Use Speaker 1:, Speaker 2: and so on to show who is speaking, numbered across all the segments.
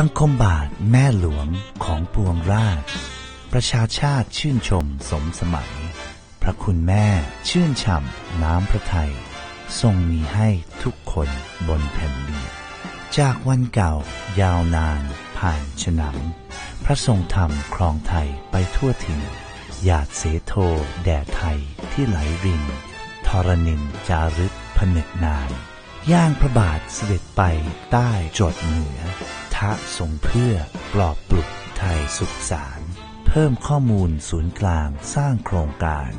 Speaker 1: บังคมบาทแม่หลวงของปวงราช ประชาชาติชื่นชมสมสมัย พระคุณแม่ชื่นฉ่ำน้ำพระทัยทรงมีให้ทุกคนบนแผ่นดิน จากวันเก่ายาวนานผ่านฉนำพระทรงธรรมครองไทยไปทั่วถิ่นหยาดเสโทแด่ไทยที่ไหลรินทรณินจารึกผนึกนาน ย่างพระบาทเสด็จไปใต้จดเหนือ ทะทรงเพื่อปลอบปลุกไทยสุขสาร เพิ่มข้อมูลศูนย์กลางสร้างโครงการ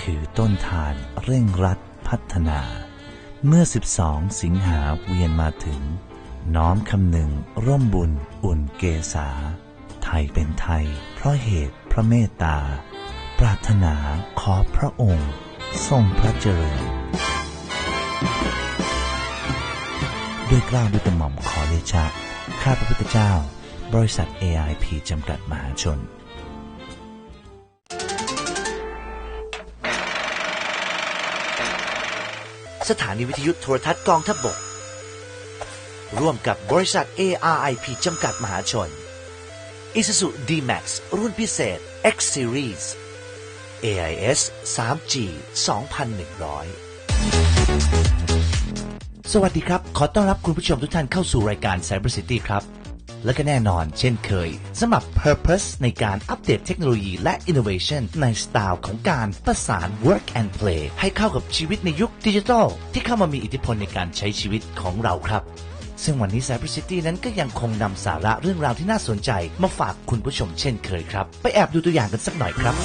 Speaker 1: คือต้นทานเร่งรัดพัฒนา เมื่อ 12 สิงหาเวียนมาถึง น้อมคำหนึ่งร่มบุญอุ่นเกษา ไทยเป็นไทย เพราะเหตุพระเมตตา ปรารถนาขอพระองค์ ทรงพระเจริญด้วยกล้าวด้วยกระหม่อมขอเดชะ ข้าพระพุทธเจ้า บริษัท AIP จำกัดมหาชน
Speaker 2: สถานีวิทยุโทรทัศน์กองทัพบบก ร่วมกับบริษัท ARIP จำกัดมหาชน Isuzu D-Max รุ่นพิเศษ X Series AIS 3G 2100 สวัสดีครับ ขอต้อนรับคุณผู้ชมทุกท่านเข้าสู่รายการ Cyber City ครับ และก็แน่นอนเช่นเคยสำหรับ Purpose ในการอัปเดตเทคโนโลยีและ Innovation ในสไตล์ของการประสาน Work and Play ให้เข้ากับชีวิตในยุคดิจิทัลที่เข้ามามีอิทธิพลในการใช้ชีวิตของเราครับ ซึ่งวันนี้ Cyber City นั้นก็ยังคงนำสาระเรื่องราวที่น่าสนใจ มาฝากคุณผู้ชมเช่นเคยครับ ไปแอบดูตัวอย่างกันสักหน่อยครับ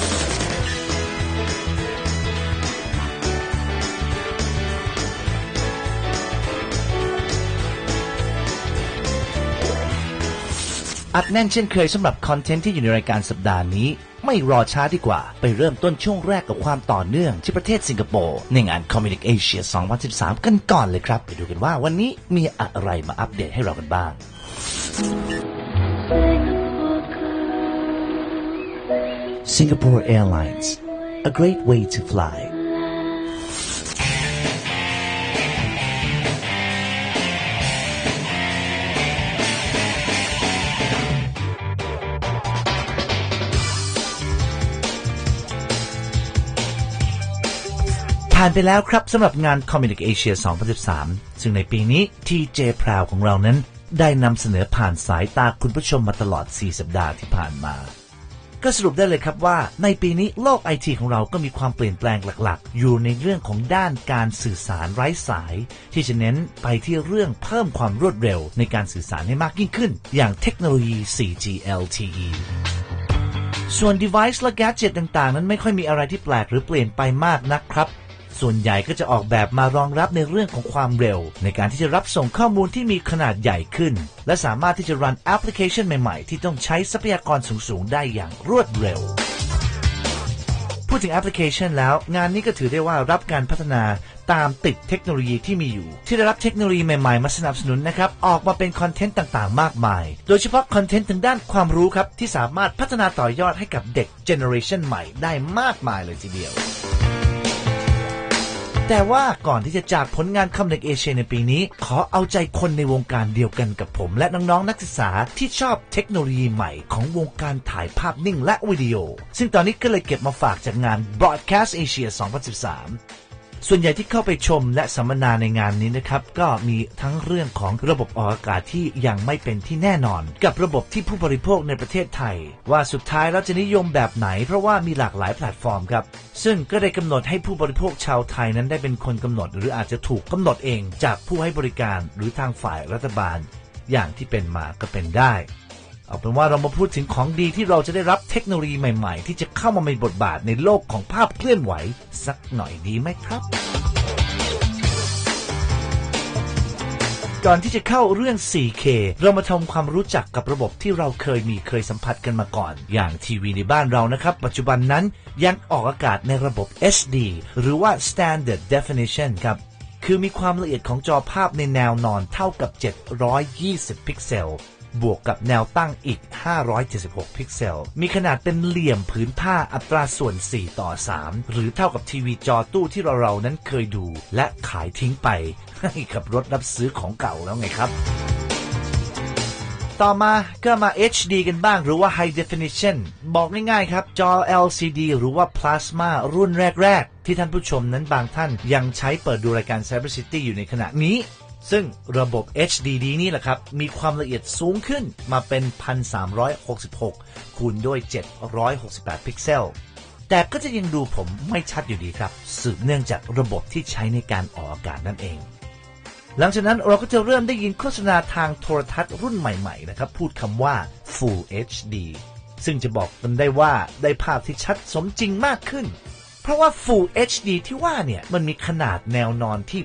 Speaker 2: อัดแน่นเช่นเคยสำหรับคอนเทนต์ที่อยู่ในรายการสัปดาห์นี้ ไม่รอช้าดีกว่า ไปเริ่มต้นช่วงแรกกับความต่อเนื่องที่ประเทศสิงคโปร์ในงาน Communic Asia 2013 กันก่อนเลยครับ ไปดูกันว่าวันนี้มีอะไรมาอัปเดตให้เรากันบ้าง
Speaker 1: Singapore Airlines a great way to fly ผ่านไปแล้วครับสำหรับงาน Comic Asia 2013 ซึ่งในปีนี้ TJ p r o w ของเรานั้น ได้นำเสนอผ่านสายตาคุณผู้ชมมาตลอด 4 สัปดาห์ที่ผ่านมา ก็สรุปได้เลยครับว่าในปีนี้โลกไอทีของเราก็มีความเปลี่ยนแปลงหลักๆ อยู่ในเรื่องของด้านการสื่อสารไร้สาย ที่จะเน้นไปที่เรื่องเพิ่มความรวดเร็วในการสื่อสารให้มากยิ่งขึ้น อย่างเทคโนโลยี 4G LTE ส่วน device และ gadget ต่างๆ นั้นไม่ค่อยมีอะไรที่แปลกหรือเปลี่ยนไปมากนักครับ ส่วนใหญ่ก็จะออกแบบมารองรับในเรื่องของความเร็ว ในการที่จะรับส่งข้อมูลที่มีขนาดใหญ่ขึ้น และสามารถที่จะรันแอปพลิเคชันใหม่ๆ ที่ต้องใช้ทรัพยากรสูงๆ ได้อย่างรวดเร็ว พูดถึงแอปพลิเคชันแล้ว งานนี้ก็ถือได้ว่ารับการพัฒนาตามติดเทคโนโลยีที่มีอยู่ ที่ได้รับเทคโนโลยีใหม่ๆ มาสนับสนุนนะครับ ออกมาเป็นคอนเทนต์ต่างๆ มากมาย โดยเฉพาะคอนเทนต์ทางด้านความรู้ครับ ที่สามารถพัฒนาต่อยอดให้กับเด็กเจเนอเรชันใหม่ได้มากมายเลยทีเดียว แต่ว่าก่อนที่จะจากผลงานคำเด็กเอเชียในปีนี้ ขอเอาใจคนในวงการเดียวกันกับผม และน้องๆนักศึกษาที่ชอบเทคโนโลยีใหม่ของวงการถ่ายภาพนิ่งและวิดีโอ ซึ่งตอนนี้ก็เลยเก็บมาฝากจากงาน Broadcast Asia 2013 ส่วนใหญ่ที่เข้าไปชมและสัมมนาในงานนี้นะครับ ก็มีทั้งเรื่องของระบบออกอากาศที่ยังไม่เป็นที่แน่นอน กับระบบที่ผู้บริโภคในประเทศไทย ว่าสุดท้ายแล้วจะนิยมแบบไหน เพราะว่ามีหลากหลายแพลตฟอร์มครับ ซึ่งก็ได้กำหนดให้ผู้บริโภคชาวไทยนั้นได้เป็นคนกำหนด หรืออาจจะถูกกำหนดเองจากผู้ให้บริการหรือทางฝ่ายรัฐบาล อย่างที่เป็นมาก็เป็นได้ เอาเป็นว่าเรามาพูดถึงของดีที่เราจะได้รับเทคโนโลยีใหม่ๆ ที่จะเข้ามามีบทบาทในโลกของภาพเคลื่อนไหว สักหน่อยดีไหมครับ ก่อนที่จะเข้าเรื่อง 4K เรามาทำความรู้จักกับระบบที่เราเคยมีเคยสัมผัสกันมาก่อน อย่างทีวีในบ้านเรานะครับ ปัจจุบันนั้นยังออกอากาศในระบบ HD หรือว่า Standard Definition ครับคือมีความละเอียดของจอภาพในแนวนอนเท่ากับ 720 พิกเซล บวกกับแนวตั้งอีก 576 พิกเซล มีขนาดเป็นเหลี่ยมผืนผ้าอัตราส่วน 4 ต่อ 3 หรือเท่ากับทีวีจอตู้ที่เราเราๆนั้นเคยดู และขายทิ้งไป ให้กับรถรับซื้อของเก่าแล้วไงครับ ต่อมาก็มา HD กันบ้างหรือว่า High Definition บอกง่ายๆครับ จอ LCD หรือว่า Plasma รุ่นแรก ๆ ที่ท่านผู้ชมนั้นบางท่านยังใช้เปิดดูรายการ Cyber City อยู่ในขณะนี้ ซึ่งระบบ HDD นี่แหละครับ มีความละเอียดสูงขึ้นมาเป็น 1366 คูณด้วย 768 พิกเซล แต่ก็จะยังดูผมไม่ชัดอยู่ดีครับ สืบเนื่องจากระบบที่ใช้ในการออกอากาศนั่นเอง หลังจากนั้นเราก็จะเริ่มได้ยินโฆษณาทางโทรทัศน์รุ่นใหม่ๆนะครับ พูดคำว่า Full HD ซึ่งจะบอกกันได้ว่าได้ภาพที่ชัดสมจริงมากขึ้น เพราะว่า Full HD ที่ว่าเนี่ย มันมีขนาดแนวนอนที่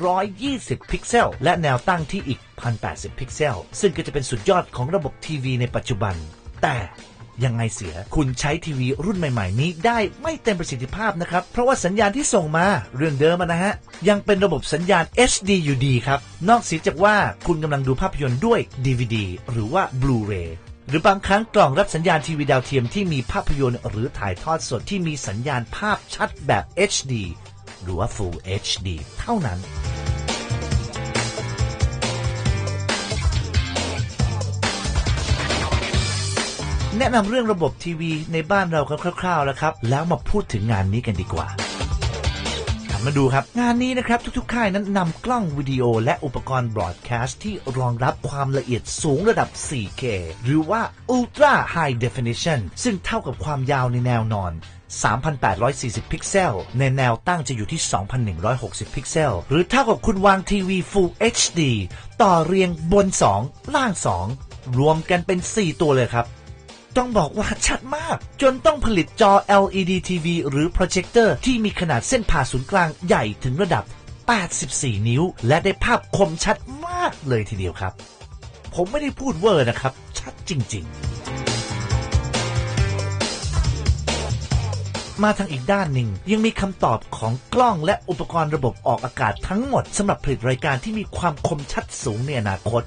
Speaker 1: 1920 พิกเซล และแนวตั้งที่อีก 1080 พิกเซล ซึ่งก็จะเป็นสุดยอดของระบบทีวีในปัจจุบัน แต่ยังไงเสีย คุณใช้ทีวีรุ่นใหม่ๆ นี้ได้ไม่เต็มประสิทธิภาพนะครับ เพราะว่าสัญญาณที่ส่งมาเรื่องเดิมนะฮะ ยังเป็นระบบสัญญาณ HD อยู่ดีครับ นอกเสียจากว่าคุณกำลังดูภาพยนตร์ด้วย DVD หรือว่า Blu-ray หรือบางครั้งกล่องรับสัญญาณทีวีดาวเทียมที่มีภาพยนตร์หรือถ่ายทอดสดที่มีสัญญาณภาพชัดแบบ HD หรือว่า Full HD เท่านั้น แนะนำเรื่องระบบทีวีในบ้านเรากันคร่าวๆแล้วครับ แล้วมาพูดถึงงานนี้กันดีกว่า มาดูครับ งานนี้นะครับทุกๆ ค่ายนั้นนำกล้องวิดีโอและอุปกรณ์บล็อดแคสต์ที่รองรับความละเอียดสูงระดับ 4K หรือว่า Ultra High Definition ซึ่งเท่ากับความยาวในแนวนอน 3,840 พิกเซล ในแนวตั้งจะอยู่ที่ 2,160 พิกเซล หรือเท่ากับคุณวางทีวี Full HD ต่อเรียงบน 2 ล่าง 2 รวมกันเป็น 4 ตัวเลยครับ ต้องบอกว่าชัดมาก จนต้องผลิตจอ LED TV หรือโปรเจคเตอร์ที่มีขนาดเส้นผ่าศูนย์กลางใหญ่ถึงระดับ 84 นิ้ว และได้ภาพคมชัดมากเลยทีเดียวครับ ผมไม่ได้พูดเวอร์นะครับ ชัดจริง ๆมาทางอีกด้านหนึ่ง ยังมีคำตอบของกล้องและอุปกรณ์ระบบออกอากาศทั้งหมดสำหรับผลิตรายการที่มีความคมชัดสูงในอนาคต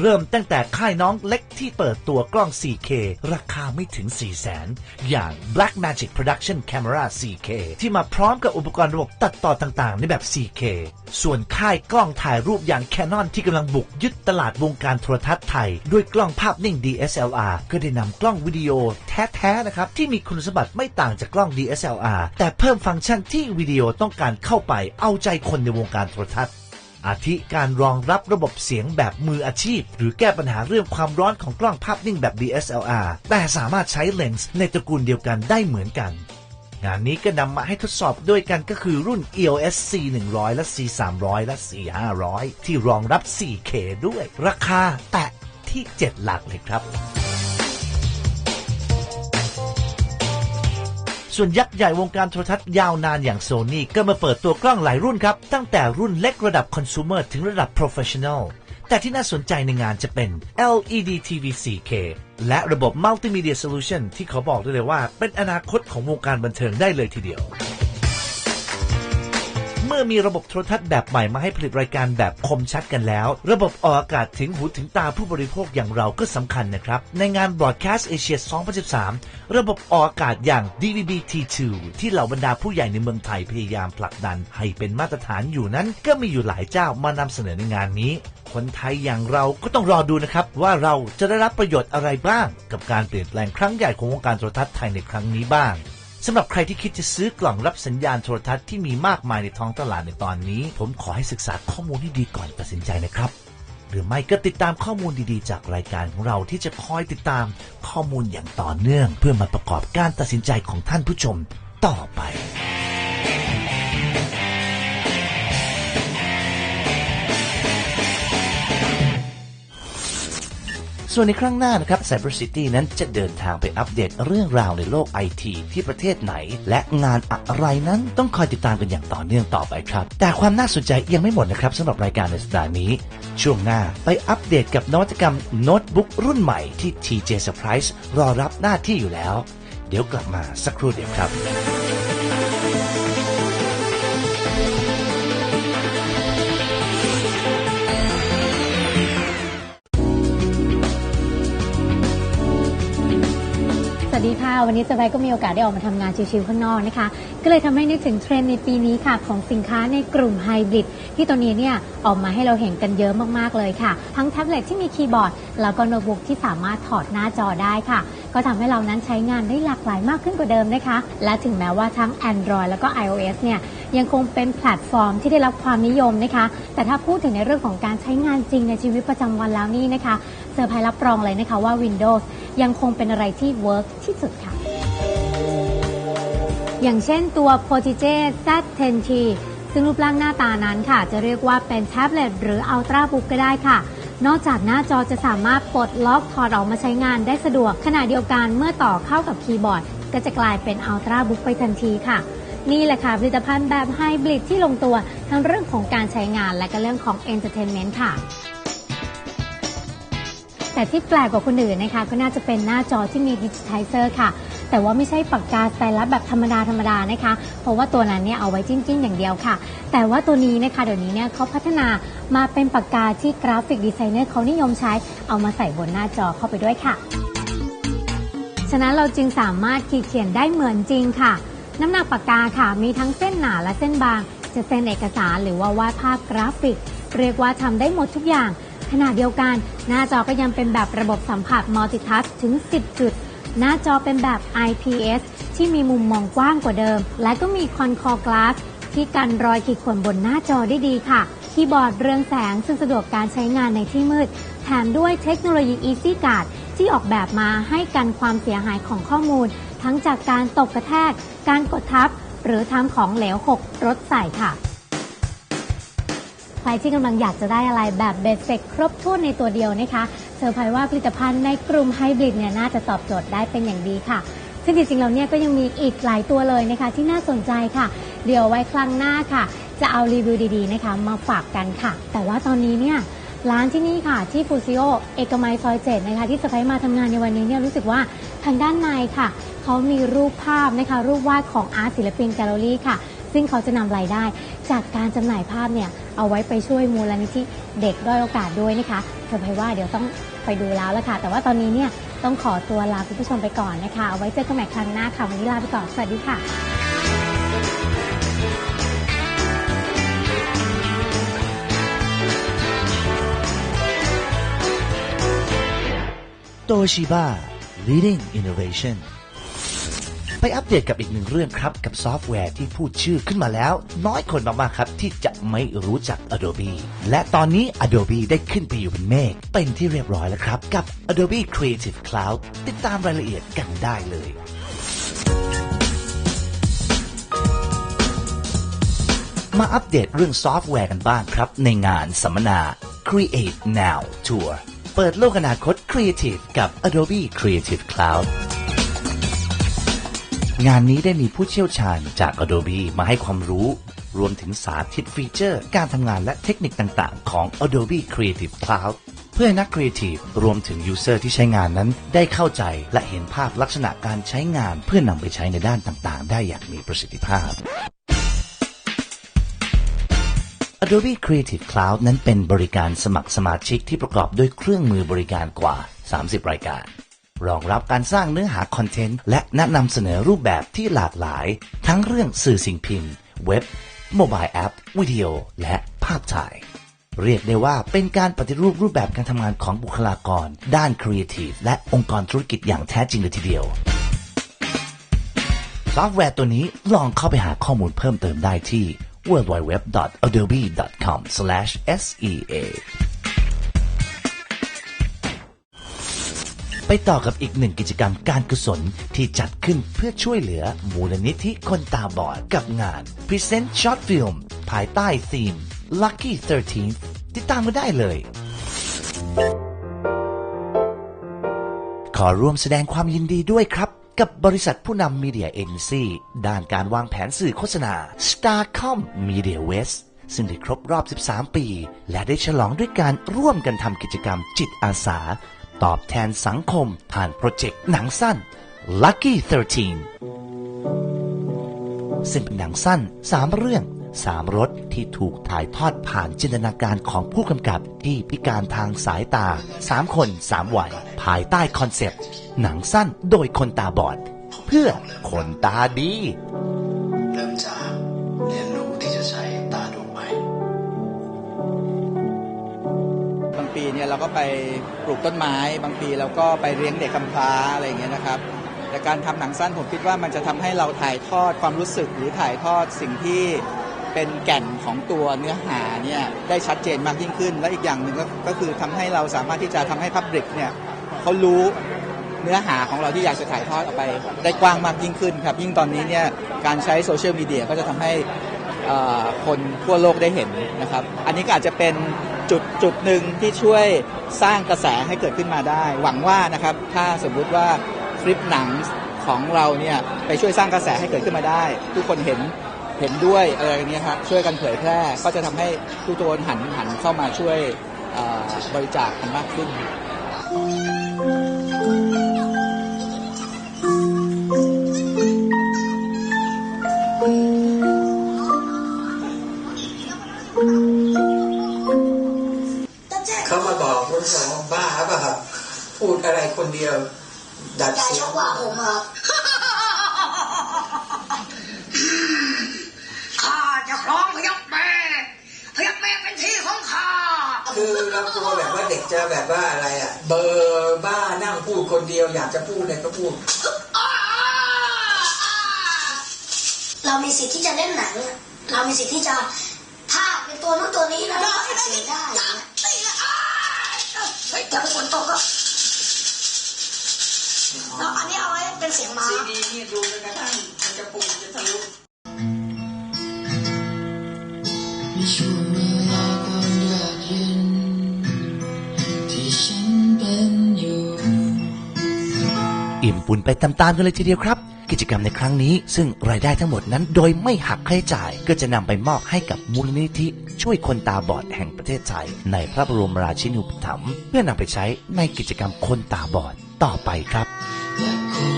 Speaker 1: เริ่มตั้งแต่ค่ายน้องเล็กที่เปิดตัวกล้อง 4K ราคาไม่ถึง 4 0 0แสนอย่าง Blackmagic Production Camera 4K ที่มาพร้อมกับอุปกรณ์ระบบตัดต่อต่างๆ ในแบบ 4K ส่วนค่ายกล้องถ่ายรูปอย่าง Canon ที่กำลังบุกยึดตลาดวงการโทรทัศน์ไทย ด้วยกล้องภาพนิ่ง DSLR ก็ได้นำกล้องวิดีโอแท้ๆนะครับที่มีคุณสมบัติไม่ต่างจากกล้อง DSLR แต่เพิ่มฟังก์ชันที่วิดีโอต้องการเข้าไปเอาใจคนในวงการโทรทัศน์ อาทิการรองรับระบบเสียงแบบมืออาชีพ หรือแก้ปัญหาเรื่องความร้อนของกล้องภาพนิ่งแบบ DSLR แต่สามารถใช้เลนส์ในตระกูลเดียวกันได้เหมือนกันงานนี้ก็นำมาให้ทดสอบด้วยกันก็คือรุ่น EOS C100 และ C300 และ C500 ที่รองรับ 4K ด้วย ราคาแตะที่ 7 หลักเลยครับ ส่วนยักษ์ใหญ่วงการโทรทัศน์ยาวนานอย่างโซนี่ก็มาเปิดตัวกล้องหลายรุ่นครับ ตั้งแต่รุ่นเล็กระดับคอน sumer ถึงระดับ professional แต่ที่น่าสนใจในงานจะเป็น LED TV 4K และระบบ Multimedia Solution ที่เขาบอกได้เลยว่า เป็นอนาคตของวงการบันเทิงได้เลยทีเดียว เมื่อมีระบบโทรทัศน์แบบใหม่มาให้ผลิตรายการแบบคมชัดกันแล้ว ระบบออกอากาศถึงหูถึงตาผู้บริโภคอย่างเราก็สำคัญนะครับ ในงาน Broadcast Asia 2013 ระบบออกอากาศอย่าง DVB-T2 ที่เหล่าบรรดาผู้ใหญ่ในเมืองไทยพยายามผลักดัน ให้เป็นมาตรฐานอยู่นั้น ก็มีอยู่หลายเจ้ามานำเสนอในงานนี้ คนไทยอย่างเราก็ต้องรอดูนะครับ ว่าเราจะได้รับประโยชน์อะไรบ้าง กับการเปลี่ยนแปลงครั้งใหญ่ของวงการโทรทัศน์ไทยในครั้งนี้บ้าง สำหรับใครที่คิดจะซื้อกล่องรับสัญญาณโทรทัศน์ที่มีมากมายในท้องตลาดในตอนนี้ ผมขอให้ศึกษาข้อมูลให้ดีก่อนตัดสินใจนะครับ หรือไม่ก็ติดตามข้อมูลดีๆ จากรายการของเราที่จะคอยติดตามข้อมูลอย่างต่อเนื่อง เพื่อมาประกอบการตัดสินใจของท่านผู้ชมต่อไป ส่วนในครั้งหน้านะครับ Cyber City นั้นจะเดินทางไปอัปเดตเรื่องราวในโลกไอทีที่ประเทศไหน และงานอะไรนั้นต้องคอยติดตามกันอย่างต่อเนื่องต่อไปครับ แต่ความน่าสนใจยังไม่หมดนะครับสำหรับรายการในสัปดาห์นี้ ช่วงหน้าไปอัปเดตกับนวัตกรรมโน้ตบุ๊กรุ่นใหม่ที่ TJ Surprise รอรับหน้าที่อยู่แล้ว เดี๋ยวกลับมาสักครู่เดียวครับ
Speaker 3: วัสดีค่ะ วันนี้สบายก็มีโอกาสได้ออกมาทำงานชิวๆข้างนอกนะคะ ก็เลยทำให้นึกถึงเทรนด์ในปีนี้ค่ะ ของสินค้าในกลุ่มไฮบริดที่ตอนนี้เนี่ยออกมาให้เราเห็นกันเยอะมากๆเลยค่ะ ทั้งแท็บเล็ตที่มีคีย์บอร์ด แล้วก็โน้ตบุ๊กที่สามารถถอดหน้าจอได้ค่ะ ก็ทำให้เรานั้นใช้งานได้หลากหลายมากขึ้นกว่าเดิมนะคะ และถึงแม้ว่าทั้ง Android แล้วก็ iOS เนี่ย ยังคงเป็นแพลตฟอร์มที่ได้รับความนิยมนะคะ แต่ถ้าพูดถึงในเรื่องของการใช้งานจริงในชีวิตประจำวันแล้วนี่นะคะเซอร์ไพรส์รับรองเลยนะคะว่า Windows ยังคงเป็นอะไรที่เวิร์กที่สุดค่ะ อย่างเช่นตัว p o t i g e Z10T ซึ่งรูปร่างหน้าตานั้นค่ะ จะเรียกว่าเป็นแท็บเล็ตหรือ Ultra Book ก็ได้ค่ะนอกจากหน้าจอจะสามารถปลดล็อกถอดออกมาใช้งานได้สะดวก ขณะเดียวกันเมื่อต่อเข้ากับคีย์บอร์ด ก็จะกลายเป็น Ultra Book ไปทันทีค่ะ นี่แหละค่ะผลิตภัณฑ์แบบไฮบริดที่ลงตัว ทั้งเรื่องของการใช้งานและก็เรื่องของ Entertainment ค่ะ แต่ที่แปลกกว่าคนอื่นนะคะ ก็น่าจะเป็นหน้าจอที่มีดิจิทัลเซอร์ค่ะแต่ว่าไม่ใช่ปากกาสไตลัสแบบธรรมดาธรรมดานะคะ เพราะว่าตัวนั้นเนี่ยเอาไว้จิ้มจิ้มอย่างเดียวค่ะ แต่ว่าตัวนี้นะคะเดี๋ยวนี้เนี่ยเขาพัฒนามาเป็นปากกาที่กราฟิกดีไซเนอร์เขานิยมใช้ เอามาใส่บนหน้าจอเข้าไปด้วยค่ะ ฉะนั้นเราจึงสามารถขีดเขียนได้เหมือนจริงค่ะ น้ำหนักปากกาค่ะ มีทั้งเส้นหนาและเส้นบาง จะเซ็นเอกสารหรือว่าวาดภาพกราฟิก เรียกว่าทำได้หมดทุกอย่าง ขณะเดียวกัน หน้าจอก็ยังเป็นแบบระบบสัมผัสมัลติทัชถึง 10 จุด หน้าจอเป็นแบบ IPS ที่มีมุมมองกว้างกว่าเดิม และก็มีคอนคอร์กลาสที่กันรอยขีดข่วนบนหน้าจอได้ดีค่ะ คีย์บอร์ดเรืองแสงซึ่งสะดวกการใช้งานในที่มืด แถมด้วยเทคโนโลยี Easy Guard ที่ออกแบบมาให้กันความเสียหายของข้อมูล ทั้งจากการตกกระแทก การกดทับ หรือทำของเหลวหกรถใส่ค่ะ ใครที่กำลังอยากจะได้อะไรแบบเบสเซ็ครบถ้วนในตัวเดียวนะคะเซอร์ไพรส์ว่าผลิตภัณฑ์ในกลุ่มไฮบริดเนี่ยน่าจะตอบโจทย์ได้เป็นอย่างดีค่ะซึ่งจริงๆแล้วเนี่ยก็ยังมีอีกหลายตัวเลยนะคะ ที่น่าสนใจค่ะ เดี๋ยวไว้ครั้งหน้าค่ะ จะเอารีวิวดีๆนะคะ มาฝากกันค่ะ แต่ว่าตอนนี้เนี่ย ร้านที่นี่ค่ะ ที่ฟูซิโอเอกมัยซอยเจ็ดนะคะ ที่เซอร์ไพรส์มาทำงานในวันนี้เนี่ยรู้สึกว่าทางด้านในค่ะ เขามีรูปภาพนะคะ รูปวาดของอาร์ตศิลปินแกลเลอรี่ค่ะ ซึ่งเขาจะนำรายได้ จากการจำหน่ายภาพเนี่ย เอาไว้ไปช่วยมูลนิธิเด็กด้อยโอกาสด้วยนะคะเธอพายว่าเดี๋ยวต้องไปดูแล้วละค่ะ แต่ว่าตอนนี้เนี่ยต้องขอตัวลาคุณผู้ชมไปก่อนนะคะ เอาไว้เจอกันใหม่ครั้งหน้าค่ะ วันนี้ลาไปก่อน สวัสดีค่ะ
Speaker 1: โตชิบ a leading innovation ไปอัปเดตกับอีกหนึ่งเรื่องครับ กับซอฟต์แวร์ที่พูดชื่อขึ้นมาแล้ว น้อยคนมากๆครับ ที่จะไม่รู้จัก Adobe และตอนนี้ Adobe ได้ขึ้นไปอยู่บนเมฆเป็นที่เรียบร้อยแล้วครับ กับ Adobe Creative Cloud ติดตามรายละเอียดกันได้เลยมาอัปเดตเรื่องซอฟต์แวร์กันบ้างครับ ในงานสัมมนา Create Now Tour เปิดโลกอนาคต Creative กับ Adobe Creative Cloud งานนี้ได้มีผู้เชี่ยวชาญจาก Adobe มาให้ความรู้ รวมถึงสาธิตฟีเจอร์ การทำงานและเทคนิคต่างๆ ของ Adobe Creative Cloud เพื่อนัก Creative รวมถึง User ที่ใช้งานนั้นได้เข้าใจและเห็นภาพลักษณะการใช้งานเพื่อนำไปใช้ในด้านต่างๆ ได้อย่างมีประสิทธิภาพ Adobe Creative Cloud นั้นเป็นบริการสมัครสมาชิกที่ประกอบด้วยเครื่องมือบริการกว่า 30 รายการ รองรับการสร้างเนื้อหาคอนเทนต์ และแนะนำเสนอรูปแบบที่หลากหลาย ทั้งเรื่องสื่อสิ่งพิมพ์ เว็บ โมบายแอป วิดีโอ และภาพถ่าย เรียกได้ว่าเป็นการปฏิรูปรูปแบบการทำงานของบุคลากร ด้านครีเอทีฟและองค์กรธุรกิจอย่างแท้จริงเลยทีเดียวซอฟต์แวร์ตัวนี้ลองเข้าไปหาข้อมูลเพิ่มเติมได้ที่ www.adobe.com/sea ไปต่อกับอีกหนึ่งกิจกรรมการกุศลที่จัดขึ้นเพื่อช่วยเหลือมูลนิธิคนตาบอดกับงาน Present Short Film ภายใต้ธีม Lucky 13ติดตามกันได้เลย ขอร่วมแสดงความยินดีด้วยครับ กับบริษัทผู้นำมีเดียเอเจนซี่ด้านการวางแผนสื่อโฆษณา Starcom Media West ซึ่งได้ครบรอบ 13 ปี และได้ฉลองด้วยการร่วมกันทำกิจกรรมจิตอาสา ตอบแทนสังคมผ่านโปรเจกต์หนังสั้น Lucky 13 ซึ่งเป็นหนังสั้น 3 เรื่อง
Speaker 2: สามรสที่ถูกถ่ายทอดผ่านจินตนาการของผู้กำกับที่พิการทางสายตาสามคนสามวัยภายใต้คอนเซปต์ หนังสั้นโดยคนตาบอด เพื่อคนตาดี
Speaker 4: เริ่มจากเรียนรู้ที่จะใช้ตาดูใหม่
Speaker 5: บางปีเนี่ยเราก็ไปปลูกต้นไม้ บางปีเราก็ไปเลี้ยงเด็กกำพร้าอะไรอย่างเงี้ยนะครับแต่การทำหนังสั้นผมคิดว่ามันจะทำให้เราถ่ายทอดความรู้สึกหรือถ่ายทอดสิ่งที่ เป็นแก่นของตัวเนื้อหาเนี่ยได้ชัดเจนมากยิ่งขึ้น และอีกอย่างหนึ่งก็ก็คือทำให้เราสามารถที่จะทำให้พับลิกเนี่ยเขารู้เนื้อหาของเราที่อยากจะถ่ายทอดออกไปได้กว้างมากยิ่งขึ้นครับ ยิ่งตอนนี้เนี่ยการใช้โซเชียลมีเดียก็จะทำให้คนทั่วโลกได้เห็นนะครับ อันนี้ก็อาจจะเป็นจุดจุดหนึ่งที่ช่วยสร้างกระแสให้เกิดขึ้นมาได้ หวังว่านะครับถ้าสมมุติว่าคลิปหนังของเราเนี่ยไปช่วยสร้างกระแสให้เกิดขึ้นมาได้ ทุกคนเห็น เห็นด้วยอะไรอย่างเงี้ยครับช่วยกันเผยแพร่ก็จะทำให้ทุกคนหันหันเข้ามาช่วยเอ่อบริจาคกันมากขึ้น
Speaker 6: เขามาบอกผมบอกว่าบ้าป่ะครับ พูดอะไรคนเดียว ดัด
Speaker 7: ยาย
Speaker 6: เสี
Speaker 7: ช
Speaker 6: ย
Speaker 7: องบว่าผมครับ ข้าจะครองพยักแม่พยักแม่เป็นที่ของข้า
Speaker 6: คือเรากลัวแบบว่าเด็กจะแบบว่าอะไรอะ เบอร์บ้านั่งพูดคนเดียวอยากจะพูดอะไรก็พูด
Speaker 7: เรามีสิทธิ์ที่จะเล่นหนังเรามีสิทธิ์ที่จะภาคเป็นตัวนู้นตัวนี้แล้วก็อัดเสียงได้เฮ้ยอย่าไปฝนตกก็แล้วอันนี้เอาไว้เป็นเสียงม้า
Speaker 6: ซีดีนี่ดูจนกระทั่งมันจะปุ่มจะทะลุ
Speaker 4: ปุ่น
Speaker 2: ไปตามๆกันเลยทีเดียวครับ กิจกรรมในครั้งนี้ ซึ่งรายได้ทั้งหมดนั้นโดยไม่หักค่าใช้จ่าย ก็จะนำไปมอบให้กับมูลนิธิ ช่วยคนตาบอดแห่งประเทศไทย ในพระบรมราชินูปถัมภ์เพื่อนำไปใช้ในกิจกรรมคนตาบอดต่อไปครับ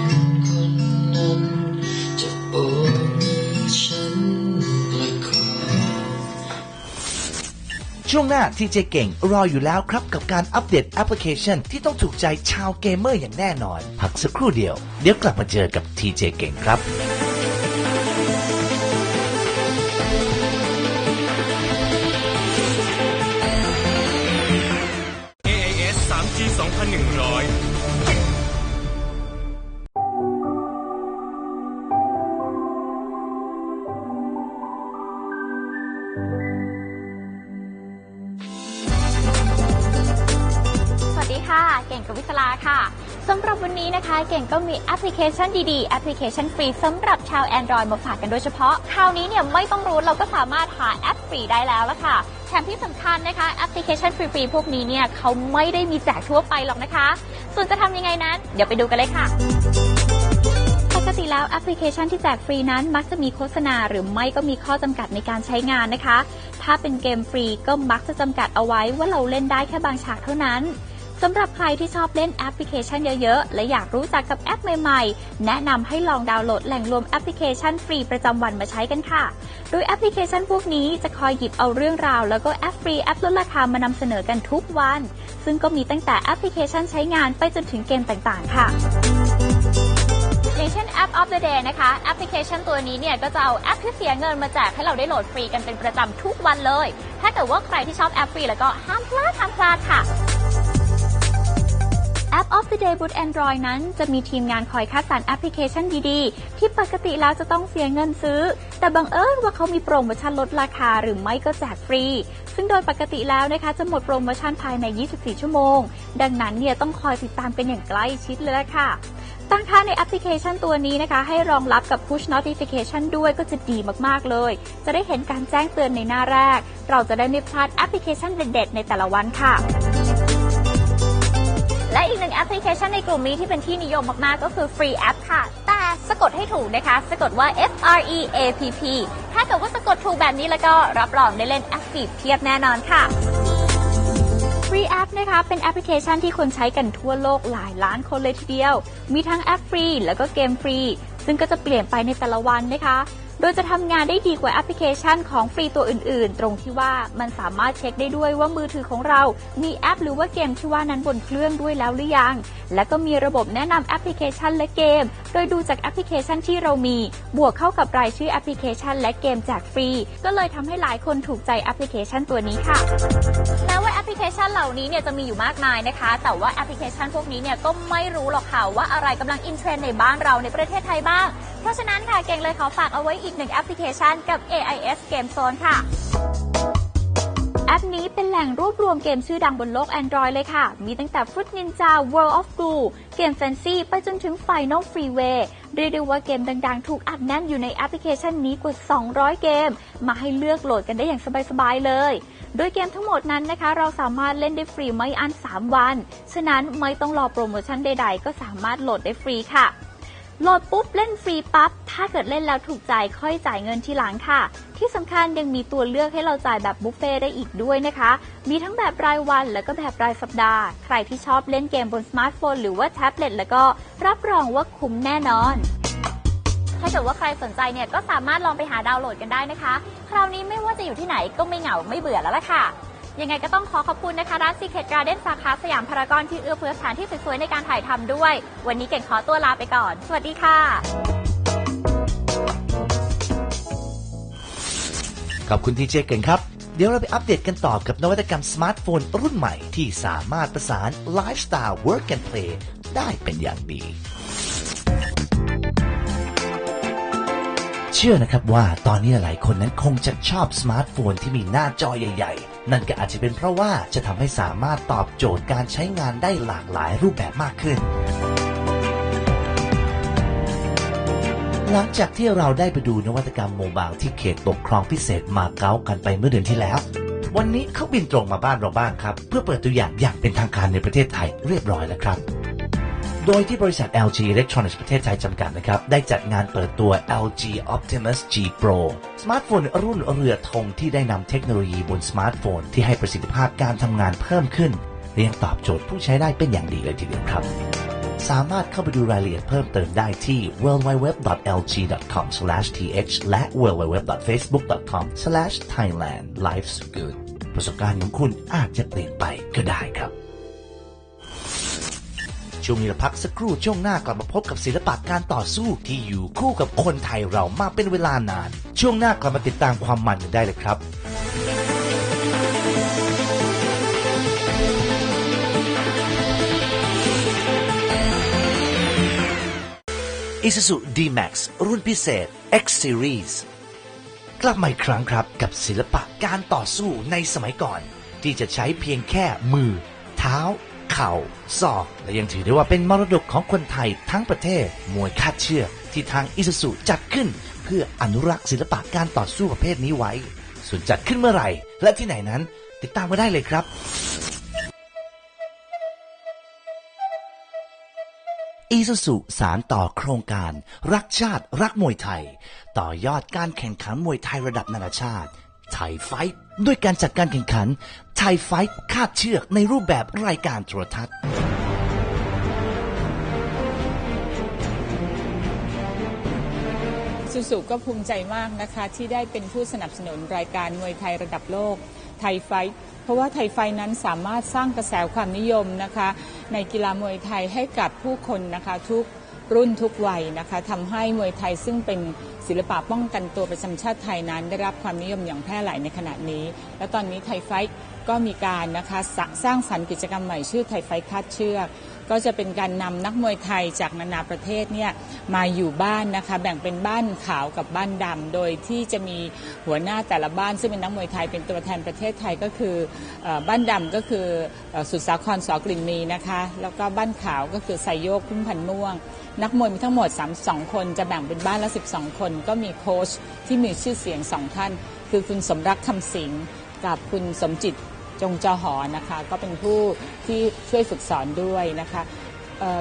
Speaker 2: ช่วงหน้าทีเจเก่งรออยู่แล้วครับ กับการอัปเดตแอปพลิเคชัน ที่ต้องถูกใจชาวเกมเมอร์อย่างแน่นอน พักสักครู่เดียว เดี๋ยวกลับมาเจอกับทีเจเก่งครับ
Speaker 8: เก่งกับวิศลาค่ะสำหรับวันนี้นะคะ เก่งก็มีแอปพลิเคชันดีๆ แอปพลิเคชันฟรีสำหรับชาว Android มาฝากกันโดยเฉพาะ คราวนี้เนี่ยไม่ต้องรู้เราก็สามารถหาแอปฟรีได้แล้วละค่ะแถมที่สำคัญนะคะแอปพลิเคชันฟรีๆพวกนี้เนี่ยเขาไม่ได้มีแจกทั่วไปหรอกนะคะ ส่วนจะทำยังไงนั้น เดี๋ยวไปดูกันเลยค่ะปกติแล้วแอปพลิเคชันที่แจกฟรีนั้นมักจะมีโฆษณาหรือไม่ก็มีข้อจำกัดในการใช้งานนะคะ ถ้าเป็นเกมฟรีก็มักจะจำกัดเอาไว้ว่าเราเล่นได้แค่บางฉากเท่านั้น สำหรับใครที่ชอบเล่นแอปพลิเคชันเยอะๆ และอยากรู้จักกับแอปใหม่ๆ แนะนำให้ลองดาวน์โหลดแหล่งรวมแอปพลิเคชันฟรีประจำวันมาใช้กันค่ะ โดยแอปพลิเคชันพวกนี้จะคอยหยิบเอาเรื่องราว แล้วก็แอปฟรีแอปลดราคามานำเสนอกันทุกวัน ซึ่งก็มีตั้งแต่แอปพลิเคชันใช้งานไปจนถึงเกมต่างๆ ค่ะอย่างเช่น App of the Day นะคะ แอปพลิเคชันตัวนี้เนี่ยก็จะเอาแอปที่เสียเงินมาแจกให้เราได้โหลดฟรีกันเป็นประจำทุกวันเลย ถ้าเกิดว่าใครที่ชอบแอปฟรีแล้วก็ห้ามพลาดห้ามพลาดค่ะ App of the Day บน Android นั้นจะมีทีมงานคอยคัดสรรแอปพลิเคชันดีๆ ที่ปกติแล้วจะต้องเสียเงินซื้อ แต่บังเอิญว่าเขามีโปรโมชั่นลดราคาหรือไม่ก็แจกฟรี ซึ่งโดยปกติแล้วนะคะจะหมดโปรโมชั่นภายใน 24 ชั่วโมง ดังนั้นเนี่ยต้องคอยติดตามกันอย่างใกล้ชิดเลยละค่ะตั้งค่าในแอปพลิเคชันตัวนี้นะคะ ให้รองรับกับ Push Notification ด้วยก็จะดีมากๆเลย จะได้เห็นการแจ้งเตือนในหน้าแรก เราจะได้ไม่พลาดแอปพลิเคชันเด็ดๆในแต่ละวันค่ะ และอีกหนึ่งแอปพลิเคชันในกลุ่มนี้ที่เป็นที่นิยมมาก ๆ ก็คือ Free App ค่ะ แต่สะกดให้ถูกนะคะ สะกดว่า F R E A P P ถ้าเกิดว่าสะกดถูกแบบนี้แล้วก็รับรองได้เล่นแอปฟรีเพียบแน่นอนค่ะ Free App นะคะ เป็นแอปพลิเคชันที่คนใช้กันทั่วโลกหลายล้านคนเลยทีเดียว มีทั้งแอปฟรีแล้วก็เกมฟรี ซึ่งก็จะเปลี่ยนไปในแต่ละวันนะคะ โดยจะทำงานได้ดีกว่าแอปพลิเคชันของฟรีตัวอื่นๆ ตรงที่ว่ามันสามารถเช็คได้ด้วยว่ามือถือของเรา มีแอปหรือว่าเกมที่ว่านั้นบนเครื่องด้วยแล้วหรือยัง และก็มีระบบแนะนำแอปพลิเคชันและเกม โดยดูจากแอปพลิเคชันที่เรามี บวกเข้ากับรายชื่อแอปพลิเคชัน และเกมแจกฟรี ก็เลยทำให้หลายคนถูกใจแอปพลิเคชันตัวนี้ค่ะแม้ว่าแอปพลิเคชันเหล่านี้เนี่ยจะมีอยู่มากมายนะคะ แต่ว่าแอปพลิเคชันพวกนี้เนี่ยก็ไม่รู้หรอกค่ะว่าอะไรกำลังอินเทรนในบ้านเราในประเทศไทยบ้าง เพราะฉะนั้นค่ะเก่งเลยขอฝากเอาไว้อีกีกหนึ่งแอปพลิเคชันกับ AIS Game Zone ค่ะ แอปนี้เป็นแหล่งรวบรวมเกมชื่อดังบนโลก Android เลยค่ะ มีตั้งแต่ Fruit Ninja World of Glue เกม Fancy ไปจนถึง Final Freeway เรียกได้ว่าเกมดังๆ ถูกอัดแน่นอยู่ในแอปพลิเคชันนี้กว่า 200 เกม มาให้เลือกโหลดกันได้อย่างสบายๆ เลย โดยเกมทั้งหมดนั้นนะคะ เราสามารถเล่นได้ฟรีไม่อั้น 3 วัน ฉะนั้นไม่ต้องรอโปรโมชั่นใดๆ ก็สามารถโหลดได้ฟรีค่ะ โหลดปุ๊บเล่นฟรีปั๊บ ถ้าเกิดเล่นแล้วถูกใจค่อยจ่ายเงินทีหลังค่ะ ที่สำคัญยังมีตัวเลือกให้เราจ่ายแบบบุฟเฟ่ต์ได้อีกด้วยนะคะ มีทั้งแบบรายวันแล้วก็แบบรายสัปดาห์ ใครที่ชอบเล่นเกมบนสมาร์ทโฟนหรือว่าแท็บเล็ตแล้วก็รับรองว่าคุ้มแน่นอนถ้าเกิดว่าใครสนใจเนี่ยก็สามารถลองไปหาดาวน์โหลดกันได้นะคะ คราวนี้ไม่ว่าจะอยู่ที่ไหนก็ไม่เหงาไม่เบื่อแล้วล่ะค่ะ ยังไงก็ต้องขอขอบคุณนะคะร้าน Secret Garden สาขาสยามพารากอนที่เอื้อเฟื้อสถานที่สวยๆในการถ่ายทำด้วย วันนี้เก่งขอตัวลาไปก่อน สวัสดีค่ะ
Speaker 1: ขอบคุณทีเจเก่งครับ เดี๋ยวเราไปอัปเดตกันต่อกับนวัตกรรมสมาร์ทโฟนรุ่นใหม่ที่สามารถประสานไลฟ์สไตล์ work and play ได้เป็นอย่างดี เชื่อนะครับว่าตอนนี้หลายคนนั้นคงจะชอบสมาร์ทโฟนที่มีหน้าจอใหญ่ ๆนั่นก็อาจจะเป็นเพราะว่าจะทำให้สามารถตอบโจทย์การใช้งานได้หลากหลายรูปแบบมากขึ้น หลังจากที่เราได้ไปดูนวัตกรรมโมบายที่เขตปกครองพิเศษมาเก๊ากันไปเมื่อเดือนที่แล้ว วันนี้เขาบินตรงมาบ้านเราบ้างครับ เพื่อเปิดตัวอย่างอย่างเป็นทางการในประเทศไทยเรียบร้อยแล้วครับ โดยที่บริษัท LG Electronics ประเทศไทยจำกัดนะครับ ได้จัดงานเปิดตัว LG Optimus G Pro สมาร์ทโฟนรุ่นเรือธงที่ได้นำเทคโนโลยีบนสมาร์ทโฟน ที่ให้ประสิทธิภาพการทำงานเพิ่มขึ้นและยังตอบโจทย์ผู้ใช้ได้เป็นอย่างดีเลยทีเดียวครับ สามารถเข้าไปดูรายละเอียดเพิ่มเติมได้ที่ www.lg.com/th และ www.facebook.com/thailandlifesgood ประสบการณ์ของคุณอาจจะเปลี่ยนไปก็ได้ครับ ช่วงนี้เราพักสักครู่ช่วงหน้ากลับมาพบกับศิลปะการต่อสู้ที่อยู่คู่กับคนไทยเรามาเป็นเวลานาน ช่วงหน้ากลับมาติดตามความมันกันได้เลยครับ Isuzu D-Max รุ่นพิเศษ X Series กลับมาอีกครั้งครับกับศิลปะการต่อสู้ในสมัยก่อน ที่จะใช้เพียงแค่มือ เท้า เข่าศอก และยังถือได้ว่าเป็นมรดกของคนไทยทั้งประเทศ มวยคาดเชือกที่ทางอิสุสุจัดขึ้น เพื่ออนุรักษ์ศิลปะการต่อสู้ประเภทนี้ไว้ ส่วนจัดขึ้นเมื่อไหร่ และที่ไหนนั้น ติดตามมาได้เลยครับ อีซูซุสารต่อโครงการ รักชาติรักมวยไทย ต่อยอดการแข่งขันมวยไทยระดับนานาชาติ ไทยไฟท์ด้วยการจัดการแข่งขันไทยไฟท์คาดเชือกในรูปแบบรายการโทรทัศน์
Speaker 9: สุสุก็ภูมิใจมากนะคะที่ได้เป็นผู้สนับสนุนรายการมวยไทยระดับโลกไทยไฟท์เพราะว่าไทยไฟท์นั้นสามารถสร้างกระแสความนิยมนะคะ ในกีฬามวยไทยให้กับผู้คนนะคะทุก รุ่นทุกวัยนะคะทำให้มวยไทยซึ่งเป็นศิลปะป้องกันตัวประจำชาติไทยนั้น ได้รับความนิยมอย่างแพร่หลายในขณะนี้ และตอนนี้ไทยไฟท์ก็มีการนะคะสร้างสร้างสรรค์กิจกรรมใหม่ชื่อไทยไฟท์คาดเชือกก็จะเป็นการนำนักมวยไทยจากนานาประเทศเนี่ยมาอยู่บ้านนะคะแบ่งเป็นบ้านขาวกับบ้านดำโดยที่จะมีหัวหน้าแต่ละบ้าน ซึ่งเป็นนักมวยไทยเป็นตัวแทนประเทศไทยก็คืออบ้านดำก็คืออสุดสาครสอกลิ่นมีนะคะแล้วก็บ้านขาวก็คือไซโยกพุ่มพันม่วง นักมวยมีทั้งหมด 32 คนจะแบ่งเป็นบ้านละ 12 คน ก็มีโค้ชที่มีชื่อเสียงสองท่าน คือคุณสมรักคำสิงกับคุณสมจิตจงจอหอนะคะ ก็เป็นผู้ที่ช่วยฝึกสอนด้วยนะคะ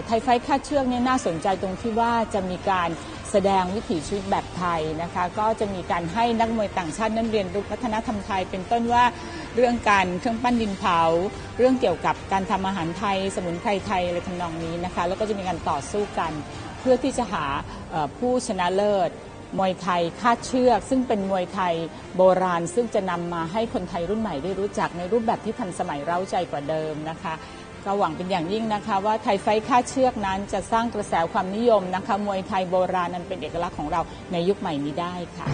Speaker 9: ไทยไฟท์คาดเชือกเนี่ยน่าสนใจตรงที่ว่าจะมีการ แสดงวิถีชีวิตแบบไทยนะคะ ก็จะมีการให้นักมวยต่างชาตินั้นเรียนรู้วัฒนธรรมไทย เป็นต้นว่าเรื่องการเครื่องปั้นดินเผา เรื่องเกี่ยวกับการทำอาหารไทย สมุนไพรไทยอะไรทำนองนี้นะคะ แล้วก็จะมีการต่อสู้กัน เพื่อที่จะหาผู้ชนะเลิศมวยไทยคาดเชือก ซึ่งเป็นมวยไทยโบราณ ซึ่งจะนำมาให้คนไทยรุ่นใหม่ได้รู้จักในรูปแบบที่ทันสมัยเร้าใจกว่าเดิมนะคะ ก็หวังเป็นอย่างยิ่งนะคะ ว่าไทยไฟท์คาดเชือกนั้นจะสร้างกระแสความนิยมนะคะ มวยไทยโบราณนั้นเป็นเอกลักษณ์ของเราในยุคใหม่นี้ได้ค่ะ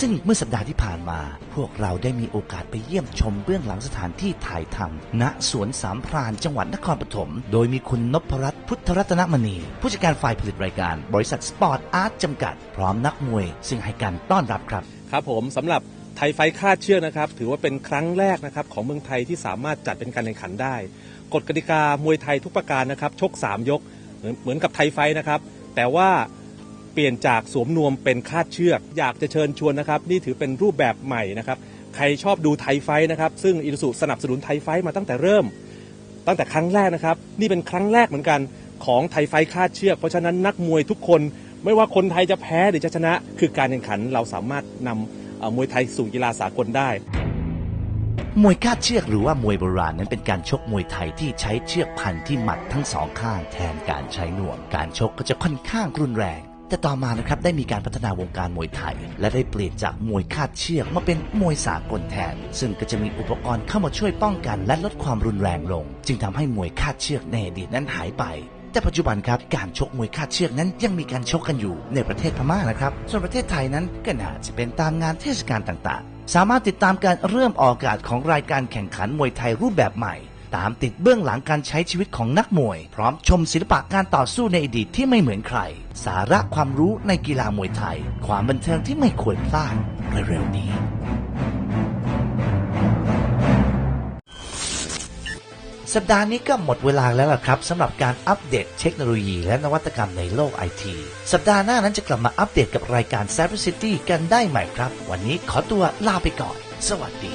Speaker 1: ซึ่งเมื่อสัปดาห์ที่ผ่านมา พวกเราได้มีโอกาสไปเยี่ยมชมเบื้องหลังสถานที่ถ่ายทำณสวนสามพรานจังหวัดนครปฐมโดยมีคุณนพรัตน์พุทธรัตนมณี ผู้จัดการฝ่ายผลิตรายการ บริษัทสปอร์ตอาร์ตจำกัด พร้อมนักมวย ซึ่งให้การต้อนรับครับ
Speaker 10: ครับผมสำหรับ ไทยไฟคาดเชือกนะครับ ถือว่าเป็นครั้งแรกนะครับของเมืองไทยที่สามารถจัดเป็นการแข่งขันได้ กฎกติกามวยไทยทุกประการนะครับ ชก 3 ยกเหมือนเหมือนกับไทยไฟนะครับ แต่ว่าเปลี่ยนจากสวมนวมเป็นคาดเชือก อยากจะเชิญชวนนะครับ นี่ถือเป็นรูปแบบใหม่นะครับ ใครชอบดูไทยไฟนะครับ ซึ่งอินสุสนับสนุนไทยไฟมาตั้งแต่เริ่ม ตั้งแต่ครั้งแรกนะครับ นี่เป็นครั้งแรกเหมือนกันของไทยไฟคาดเชือก เพราะฉะนั้นนักมวยทุกคน ไม่ว่าคนไทยจะแพ้หรือจะชนะ คือการแข่งขันเราสามารถนำเอ่อ มวยไทยสู่กีฬาสากลได้
Speaker 1: มวยคาดเชือกหรือว่ามวยโบราณนั้นเป็นการชกมวยไทยที่ใช้เชือกพันที่หมัดทั้งสองข้างแทนการใช้หน่วมการชกก็จะค่อนข้างรุนแรงแต่ต่อมานะครับได้มีการพัฒนาวงการมวยไทย และได้เปลี่ยนจากมวยคาดเชือกมาเป็นมวยสากลแทน ซึ่งก็จะมีอุปกรณ์เข้ามาช่วยป้องกัน และลดความรุนแรงลง จึงทำให้มวยคาดเชือกในอดีตนั้นหายไป แต่ปัจจุบันครับการชกมวยคาดเชือกนั้นยังมีการชกกันอยู่ในประเทศพม่านะครับ ส่วนประเทศไทยนั้นก็น่าจะเป็นตามงานเทศกาลต่างๆ สามารถติดตามการเริ่มออกอากาศของรายการแข่งขันมวยไทยรูปแบบใหม่ ตามติดเบื้องหลังการใช้ชีวิตของนักมวย พร้อมชมศิลปะการต่อสู้ในอดีตที่ไม่เหมือนใคร สาระความรู้ในกีฬามวยไทย ความบันเทิงที่ไม่ควรพลาดเร็วๆนี้ สัปดาห์นี้ก็หมดเวลาแล้วล่ะครับสำหรับการอัปเดตเทคโนโลยีและนวัตกรรมในโลกไอที สัปดาห์หน้านั้นจะกลับมาอัปเดตกับรายการ Cyber City กันได้ใหม่ครับ วันนี้ขอตัวลาไปก่อน สวัสดี